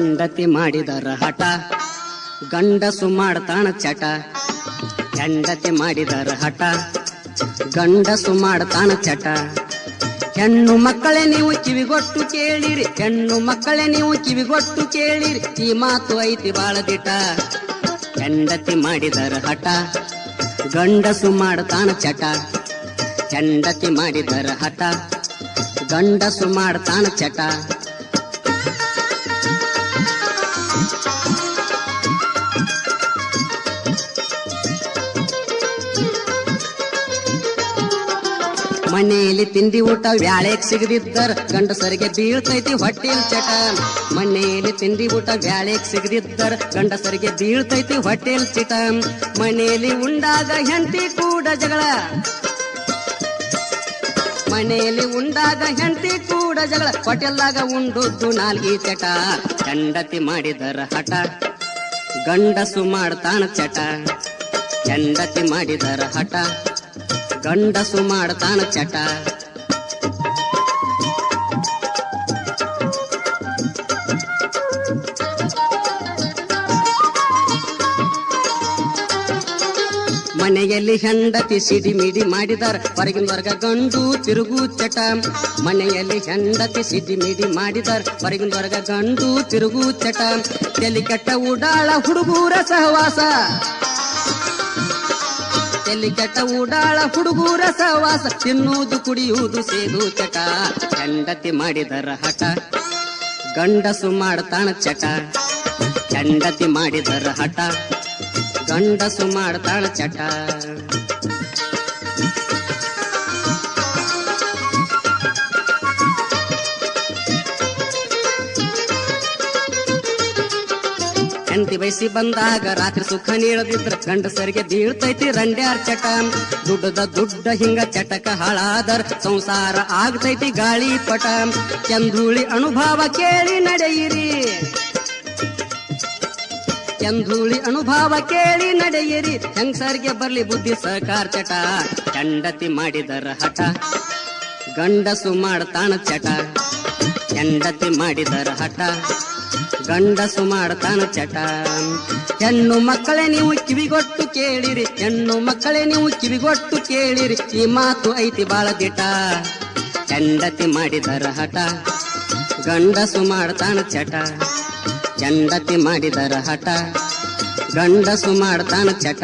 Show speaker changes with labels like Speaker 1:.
Speaker 1: ಹೆಂಡತಿ ಮಾಡಿದರ ಹಠ. ಗಂಡಸು ಮಾಡ್ತಾಣ ಚಟ. ಹೆಂಡತಿ ಮಾಡಿದರ ಹಠ. ಗಂಡಸು ಮಾಡ್ತಾನ ಚಟ. ಹೆಣ್ಣು ಮಕ್ಕಳೇ ನೀವು ಕಿವಿಗೊಟ್ಟು ಕೇಳಿರಿ. ಹೆಣ್ಣು ಮಕ್ಕಳೇ ನೀವು ಕಿವಿಗೊಟ್ಟು ಕೇಳಿರಿ. ಈ ಮಾತು ಐತಿ ಬಾಳ ದಿಟ ಹೆಂಡತಿ ಮಾಡಿದರ ಹಠ. ಗಂಡಸು ಮಾಡ್ತಾನ ಚಟ. ಹೆಂಡತಿ ಮಾಡಿದರ ಹಠ. ಗಂಡಸು ಮಾಡ್ತಾನ ಚಟ. ಮನೆಯಲ್ಲಿ ತಿಂಡಿ ಊಟ ವ್ಯಾಳೆಗ್ ಸಿಗದಿದ್ದರ ಗಂಡಸರಿಗೆ ಬೀಳ್ತೈತಿ ಹೊಟ್ಟೆಲ್ ಚಟ. ಮನೆಯಲ್ಲಿ ತಿಂಡಿ ಊಟ ವ್ಯಾಳೆಗ್ ಸಿಗದಿದ್ದರ ಗಂಡಸರಿಗೆ ಬೀಳ್ತೈತಿ ಹೊಟ್ಟೆಲ್ ಚಟ. ಮನೆಯಲ್ಲಿ ಉಂಡಾಗ ಹೆಂಡತಿ ಕೂಡ ಜಗಳ. ಮನೆಯಲ್ಲಿ ಉಂಡಾಗ ಹೆಂಡತಿ ಕೂಡ ಜಗಳ. ಹೋಟೆಲ್ದಾಗ ಉಂಡುದ್ದು ನಾಲ್ಗಿ ಚಟ. ಹೆಂಡತಿ ಮಾಡಿದರ ಹಠ. ಗಂಡಸು ಮಾಡ್ತಾನ ಚಟ. ಹೆಂಡತಿ ಮಾಡಿದರ ಹಠ. ಗಂಡಸು ಮಾಡ್ತಾನ ಚಟ. ಮನೆಯಲ್ಲಿ ಹೆಂಡತಿ ಸಿಡಿ ಮಿಡಿ ಮಾಡಿದಾರ. ಹೊರಗಿನ ವರ್ಗ ಗಂಡು ತಿರುಗು ಚಟ. ಮನೆಯಲ್ಲಿ ಹೆಂಡತಿ ಸಿಡಿ ಮಿಡಿ ಮಾಡಿದಾರ. ಹೊರಗಿನ ವರ್ಗ ಗಂಡು ತಿರುಗು ಚಟ. ಕೆಲಿ ಕೆಟ್ಟ ಉಡಾಳ ಹುಡುಗೂರ ಸಹವಾಸ. ತಲೆ ಕೆಟ್ಟ ಉಡಾಳ ಹುಡುಗೂರ ಸಹವಾಸ ತಿನ್ನುವುದು, ಕುಡಿಯುವುದು, ಸೇದು ಚಟ. ಚಂಡತಿ ಮಾಡಿದರ ಹಠ, ಗಂಡಸು ಮಾಡ್ತಾಣ ಚಟ. ಚಂಡತಿ ಮಾಡಿದರ ಹಠ, ಗಂಡಸು ಮಾಡ್ತಾಳ ಚಟ. ಹೆಂಡತಿ ಬಯಸಿ ಬಂದಾಗ ರಾತ್ರಿ ಸುಖ ನೀಳದಿದ್ರ ಗಂಡಸರಿಗೆ ಬೀಳ್ತೈತಿ ರಂಡ್ಯಾರ್ ಚಟ ದುಡ್ಡದ ದುಡ್ಡ ಹಿಂಗ ಚಟಕ ಹಾಳಾದರ್ ಸಂಸಾರ ಆಗ್ತೈತಿ ಗಾಳಿ ಪಟ. ಚಂದೂಳಿ ಅನುಭವ ಕೇಳಿ ನಡೆಯಿರಿ. ಚಂದೂಳಿ ಅನುಭವ ಕೇಳಿ ನಡೆಯಿರಿ. ಹೆಂಗಸರಿಗೆ ಬರ್ಲಿ ಬುದ್ಧಿ ಸಹಕಾರ ಚಟ. ಚಂಡತಿ ಮಾಡಿದರ ಹಠ. ಗಂಡಸು ಮಾಡ್ತಾನ ಚಟ. ಚಂಡತಿ ಮಾಡಿದರ ಹಠ. ಗಂಡಸು ಮಾಡ್ತಾನ ಚಟ. ಹೆಣ್ಣು ಮಕ್ಕಳೇ ನೀವು ಕಿವಿಗೊಟ್ಟು ಕೇಳಿರಿ. ಹೆಣ್ಣು ಮಕ್ಕಳೇ ನೀವು ಕಿವಿಗೊಟ್ಟು ಕೇಳಿರಿ. ಈ ಮಾತು ಐತಿ ಬಾಳ ದಿಟ. ಚಂಡತಿ ಮಾಡಿದರ ಹಠ. ಗಂಡಸು ಮಾಡ್ತಾನ ಚಟ. ಚಂಡತಿ ಮಾಡಿದರ ಹಠ. ಗಂಡಸು ಮಾಡ್ತಾನ ಚಟ.